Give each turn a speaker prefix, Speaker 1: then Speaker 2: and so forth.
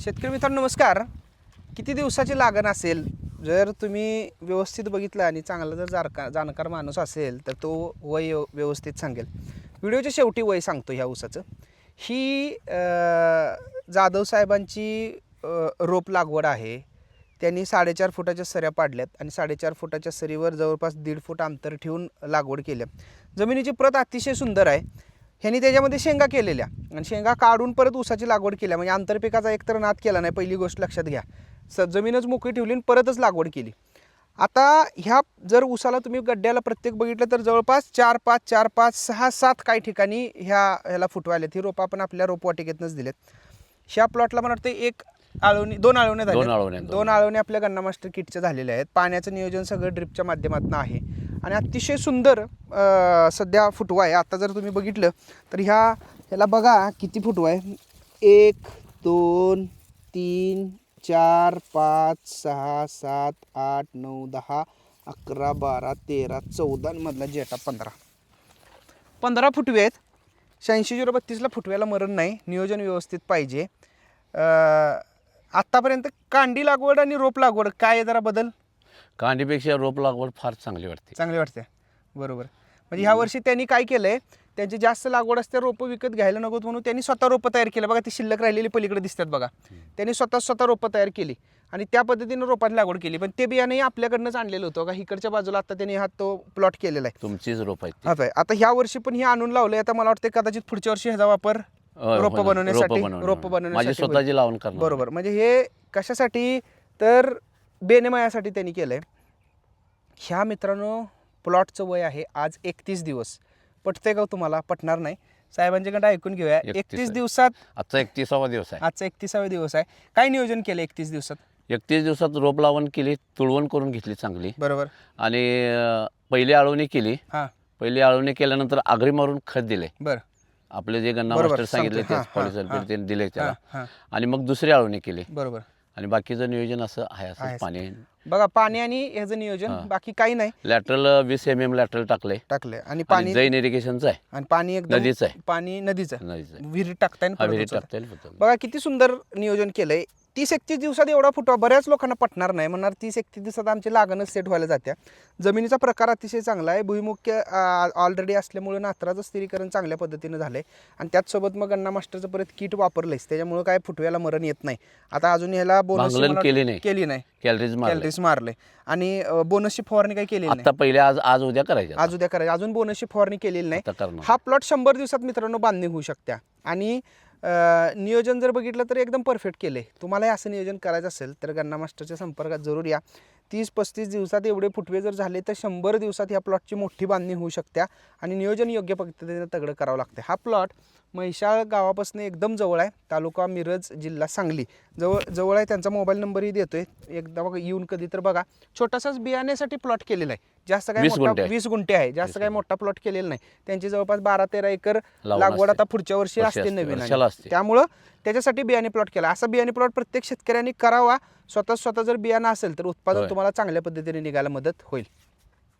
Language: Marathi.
Speaker 1: शेतकरी मित्रांनो नमस्कार. किती दिवसाची लागण असेल? जर तुम्ही व्यवस्थित बघितलं आणि चांगला जर जाणकार जाणकार माणूस असेल तर तो वय व्यवस्थित सांगेल. व्हिडिओच्या शेवटी वय सांगतो ह्या ऊसाचं ही जाधव साहेबांची रोप लागवड आहे. त्यांनी साडेचार फुटाच्या सऱ्या पाडल्यात आणि साडेचार फुटाच्या सरीवर जवळपास दीड फूट अंतर ठेवून लागवड केल्या. जमिनीची प्रत अतिशय सुंदर आहे. ह्यांनी त्याच्यामध्ये शेंगा केलेल्या. आणि शेंगा काढून परत ऊसाची लागवड केल्या. म्हणजे आंतरपिकाचा एकतर नाद केला नाही पहिली गोष्ट लक्षात घ्या. स जमीनच मोकळी ठेवली आणि परतच लागवड केली. आता ह्या जर ऊसाला तुम्ही गड्ड्याला प्रत्येक बघितलं तर जवळपास चार पाच चार पाच सहा सात काही ठिकाणी ह्या ह्याला फुटवायलेत. ही रोपं आपण आपल्या रोपवाटिकेतनंच दिलेत. ह्या प्लॉटला मला वाटतं एक आळवणी दोन आळवण्या
Speaker 2: दोन
Speaker 1: झाल्या
Speaker 2: आळवण्या, दोन
Speaker 1: दोन आळवणे आपल्या गन्ना मास्टर किटच्या झालेल्या आहेत. पाण्याचं नियोजन सगळं ड्रिपच्या माध्यमातून आहे. आणि अतिशय सुंदर अं, सध्या फुटवा आहे. आता जर तुम्ही बघितलं तर ह्या ह्याला बघा किती फुटवा आहे. एक दोन तीन चार पाच सहा सात आठ नऊ दहा अकरा बारा तेरा चौदा मधला जेटा पंधरा. पंधरा फुटवे आहेत. शहाऐंशी झिरो बत्तीसला फुटव्याला मरण नाही. नियोजन व्यवस्थित पाहिजे. अं, आत्तापर्यंत कांडी लागवड आणि रोप लागवड काय आहे जरा बदल?
Speaker 2: कांडीपेक्षा रोप लागवड फार चांगली वाटते.
Speaker 1: चांगले वाटते. बरोबर. म्हणजे ह्या वर्षी त्यांनी काय केलंय त्यांची जास्त लागवड असते रोपं विकत घ्यायला नकोत म्हणून त्यांनी स्वतः रोपं तयार केलं. बघा ती शिल्लक राहिलेली पलीकडे दिसतात बघा. त्यांनी स्वतः स्वतः रोपं तयार केली आणि त्या पद्धतीने रोपांची लागवड केली. पण ते बियाणंही आपल्याकडनंच आणलेलं होतं. का इकडच्या बाजूला आता त्यांनी हा तो प्लॉट केलेला आहे.
Speaker 2: तुमचीच रोप आहेत ती.
Speaker 1: आता आता ह्या वर्षी पण हे आणून लावलंय. आता मला वाटतं कदाचित पुढच्या वर्षी ह्याचा वापर रोपं बनवण्यासाठी
Speaker 2: रोपं बनवण्यासाठी.
Speaker 1: रोपं बनवण्यासाठी होईल.
Speaker 2: स्वतःची लावून करणार.
Speaker 1: बरोबर. म्हणजे हे कशासाठी तर बेनेमयासाठी त्यांनी केलं आहे ह्या मित्रांनो प्लॉटचं वय आहे आज एकतीस दिवस. पटते का हो तुम्हाला? पटणार नाही. साहेबांच्याकडे ऐकून घेऊया.
Speaker 2: 31
Speaker 1: एकतीस
Speaker 2: आहे.
Speaker 1: दिवसात
Speaker 2: आजचा एकतीसावा दिवस आहे.
Speaker 1: आजचा एकतीसावा दिवस आहे. काय नियोजन केलं एकतीस दिवसात?
Speaker 2: एकतीस दिवसात रोप लावण केली तुळवण करून घेतली चांगली.
Speaker 1: बरोबर.
Speaker 2: आणि अं, पहिली आळवणी केली.
Speaker 1: हां.
Speaker 2: पहिली आळवणी केल्यानंतर आगरी मारून खत दिले.
Speaker 1: बरं.
Speaker 2: आपले जे गन्ना मास्टर सांगितले
Speaker 1: सांगतो.
Speaker 2: तेच पॉलिसल्फेट. त्यांनी दिले त्याला. आणि मग दुसरी आळवणी केली.
Speaker 1: बरोबर.
Speaker 2: आणि बाकीचं नियोजन असं आहे असं. पाणी.
Speaker 1: बघा पाणी आणि ह्याचं नियोजन. बाकी काही नाही.
Speaker 2: लॅटरल वीस एम एम लॅटरल टाकले
Speaker 1: टाकलंय. आणि पाणी
Speaker 2: जैन इरिगेशनचं आहे.
Speaker 1: आणि पाणी एकदम
Speaker 2: नदीचं आहे.
Speaker 1: पाणी नदीचं
Speaker 2: नदीचं आहे.
Speaker 1: परत
Speaker 2: विहिरीत. टाकता येईल.
Speaker 1: बघा किती सुंदर नियोजन केलंय. तीस एकतीस दिवसात एवढा फुटवा बऱ्याच लोकांना पटणार नाही. म्हणणार तीस एकतीस दिवसात आमची लागणच सेट व्हायला जात्या. जमिनीचा प्रकार अतिशय चांगला आहे. भुईमुख्य ऑलरेडी असल्यामुळे नात्राचं स्थिरीकरण चांगल्या पद्धतीनं झालंय. आणि त्याचसोबत मग अण्णा मास्टरचं परत किट वापरलंयच त्याच्यामुळे काय फुटव्याला मरण येत नाही. आता अजून ह्याला बोनस
Speaker 2: केली नाही.
Speaker 1: केली नाही.
Speaker 2: कॅलरीज
Speaker 1: कॅलरीज मारले. आणि बोनसची फवारणी काही केली नाही.
Speaker 2: आता पहिले आज आज उद्या करायचे
Speaker 1: आज उद्या करायची. अजून बोनसची फवारणी केलेली नाही. हा प्लॉट शंभर दिवसात मित्रांनो बांधणी होऊ शकत्या. आणि नियोजन जर बघितलं तर एकदम परफेक्ट केले तुम्हालाही असं नियोजन करायचं असेल तर गन्ना मास्टरच्या संपर्कात जरूर या. तीस पस्तीस दिवसात एवढे फुटवे जर झाले तर शंभर दिवसात ह्या प्लॉटची मोठी बांधणी होऊ शकत्या आणि नियोजन योग्य पद्धतीने तगडं करावं लागतं हा प्लॉट म्हैशाळ गावापासून एकदम जवळ आहे. तालुका मिरज जिल्हा सांगली. जवळ जवळ आहे त्यांचा मोबाईल नंबरही देतोय एकदा बघा येऊन कधी तर बघा छोटासाच बियाण्यासाठी प्लॉट केलेला आहे जास्त काय
Speaker 2: वीस
Speaker 1: मोठा
Speaker 2: गुंठे आहे.
Speaker 1: वीस गुंठे आहे जास्त काय मोठा प्लॉट केलेला नाही त्यांची जवळपास बारा तेरा एकर
Speaker 2: लावून
Speaker 1: लागवड
Speaker 2: असते.
Speaker 1: आता पुढच्या वर्षी
Speaker 2: वर्षी
Speaker 1: असते
Speaker 2: असते,
Speaker 1: नवीन
Speaker 2: वर्षाला
Speaker 1: आणि.
Speaker 2: असते.
Speaker 1: त्यामुळं त्याच्यासाठी बियाणे प्लॉट केला असा बियाणे प्लॉट प्रत्येक शेतकऱ्यांनी करावा स्वतः स्वतः जर बियाणं असेल तर उत्पादन
Speaker 2: होय.
Speaker 1: तुम्हाला चांगल्या पद्धतीने निघायला मदत होईल